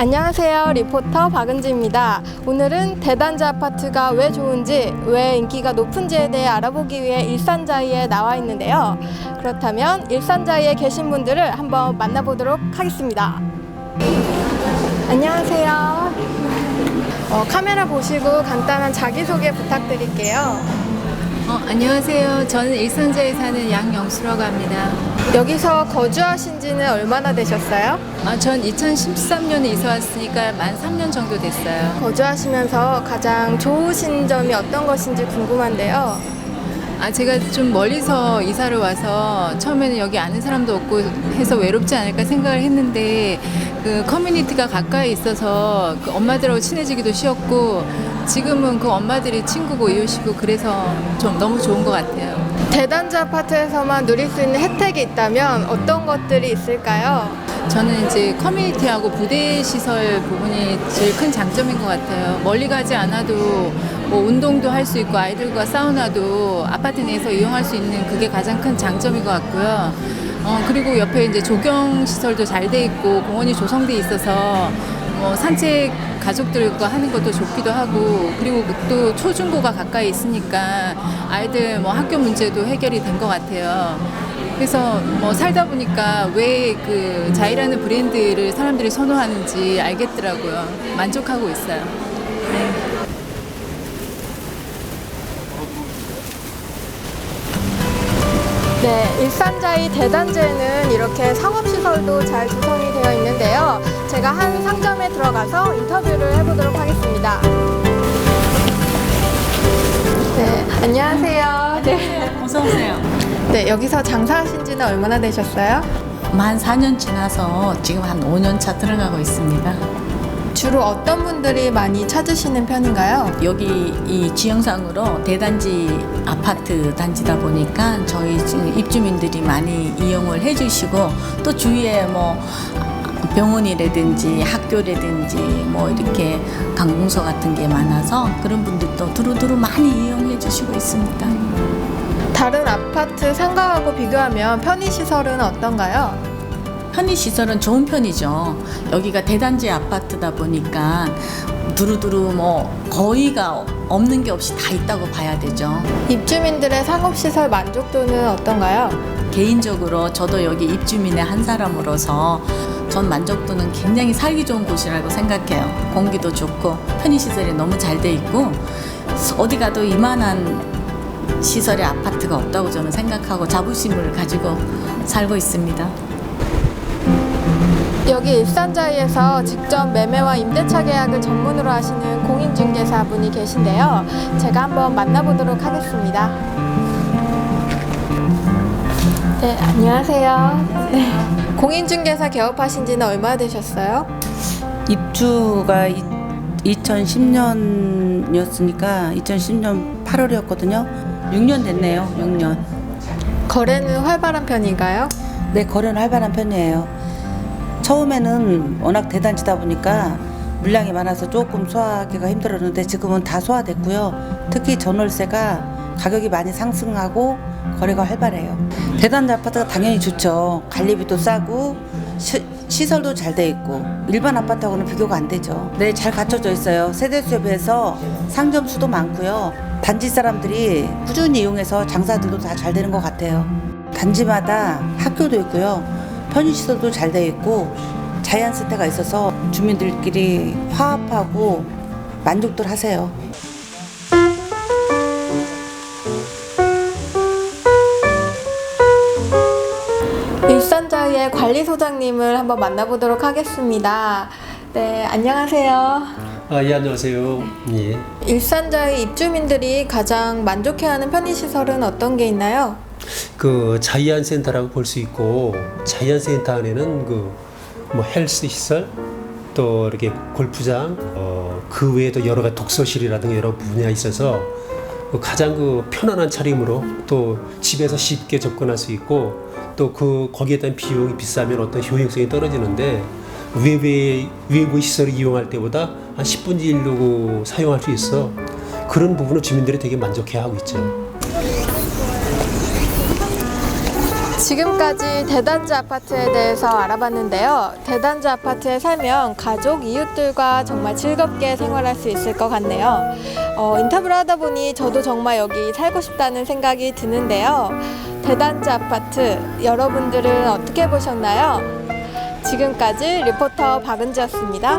안녕하세요. 리포터 박은지입니다. 오늘은 대단지 아파트가 왜 좋은지, 왜 인기가 높은지에 대해 알아보기 위해 일산자이에 나와 있는데요. 그렇다면 일산자이에 계신 분들을 한번 만나보도록 하겠습니다. 안녕하세요. 어, 카메라 보시고 간단한 자기소개 부탁드릴게요. 어, 안녕하세요. 저는 일산자에 사는 양영수라고 합니다. 여기서 거주하신 지는 얼마나 되셨어요? 아, 전 2013년에 이사 왔으니까 만 3년 정도 됐어요. 거주하시면서 가장 좋으신 점이 어떤 것인지 궁금한데요. 아, 제가 좀 멀리서 이사를 와서 처음에는 여기 아는 사람도 없고 해서 외롭지 않을까 생각을 했는데 그 커뮤니티가 가까이 있어서 그 엄마들하고 친해지기도 쉬웠고 지금은 그 엄마들이 친구고 이웃이고 그래서 좀 너무 좋은 것 같아요. 대단지 아파트에서만 누릴 수 있는 혜택이 있다면 어떤 것들이 있을까요? 저는 이제 커뮤니티하고 부대 시설 부분이 제일 큰 장점인 것 같아요. 멀리 가지 않아도 뭐 운동도 할 수 있고 아이들과 사우나도 아파트 내에서 이용할 수 있는 그게 가장 큰 장점인 것 같고요. 어, 그리고 옆에 이제 조경 시설도 잘 돼 있고 공원이 조성돼 있어서 뭐 산책 가족들과 하는 것도 좋기도 하고 그리고 또 초중고가 가까이 있으니까 아이들 뭐 학교 문제도 해결이 된 것 같아요. 그래서 뭐 살다 보니까 왜 그 자이라는 브랜드를 사람들이 선호하는지 알겠더라고요. 만족하고 있어요. 네, 일산자이 대단지에는 이렇게 상업시설도 잘 구성이 되어 있는데요. 제가 한 상점에 들어가서 인터뷰를 해보도록 하겠습니다. 네, 안녕하세요. 네. 어서 오세요. 네, 여기서 장사하신 지는 얼마나 되셨어요? 만 4년 지나서 지금 한 5년 차 들어가고 있습니다. 주로 어떤 분들이 많이 찾으시는 편인가요? 여기 이 지형상으로 대단지 아파트 단지다 보니까 저희 입주민들이 많이 이용을 해주시고 또 주위에 뭐 병원이라든지 학교라든지 뭐 이렇게 관공서 같은 게 많아서 그런 분들도 두루두루 많이 이용해 주시고 있습니다. 다른 아파트 상가하고 비교하면 편의시설은 어떤가요? 편의시설은 좋은 편이죠. 여기가 대단지 아파트다 보니까 두루두루 뭐 거의가 없는 게 없이 다 있다고 봐야 되죠. 입주민들의 상업시설 만족도는 어떤가요? 개인적으로 저도 여기 입주민의 한 사람으로서 전 만족도는 굉장히 살기 좋은 곳이라고 생각해요. 공기도 좋고 편의시설이 너무 잘 돼 있고 어디 가도 이만한 시설의 아파트가 없다고 저는 생각하고 자부심을 가지고 살고 있습니다. 여기 일산자이에서 직접 매매와 임대차 계약을 전문으로 하시는 공인중개사 분이 계신데요. 제가 한번 만나보도록 하겠습니다. 네, 안녕하세요. 네. 공인중개사 개업하신 지는 얼마나 되셨어요? 입주가 2010년이었으니까 2010년 8월이었거든요. 6년 됐네요. 6년. 거래는 활발한 편인가요? 네, 거래는 활발한 편이에요. 처음에는 워낙 대단지다 보니까 물량이 많아서 조금 소화하기가 힘들었는데 지금은 다 소화됐고요. 특히 전월세가 가격이 많이 상승하고 거래가 활발해요. 대단지 아파트가 당연히 좋죠. 관리비도 싸고 시, 시설도 잘 돼 있고 일반 아파트하고는 비교가 안 되죠. 네, 잘 갖춰져 있어요. 세대수에 비해서 상점 수도 많고요. 단지 사람들이 꾸준히 이용해서 장사들도 다 잘 되는 것 같아요. 단지마다 학교도 있고요. 편의시설도 잘돼 있고 자이언스테가 있어서 주민들끼리 화합하고 만족들 하세요. 일산자이의 관리소장님을 한번 만나보도록 하겠습니다. 네, 안녕하세요. 아, 예, 안녕하세요. 예. 일산자의 입주민들이 가장 만족해하는 편의시설은 어떤 게 있나요? 그 자이언 센터라고 볼 수 있고 자이언 센터 안에는 그 뭐 헬스 시설 또 이렇게 골프장 어, 그 외에도 여러 가지 독서실이라든가 여러 분야가 있어서 그 가장 그 편안한 차림으로 또 집에서 쉽게 접근할 수 있고 또 그 거기에 대한 비용이 비싸면 어떤 효용성이 떨어지는데 외부 외부 시설을 이용할 때보다 한 10분의 1로 사용할 수 있어 그런 부분은 주민들이 되게 만족해하고 있죠. 지금까지 대단지 아파트에 대해서 알아봤는데요. 대단지 아파트에 살면 가족, 이웃들과 정말 즐겁게 생활할 수 있을 것 같네요. 어, 인터뷰를 하다 보니 저도 정말 여기 살고 싶다는 생각이 드는데요. 대단지 아파트 여러분들은 어떻게 보셨나요? 지금까지 리포터 박은지였습니다.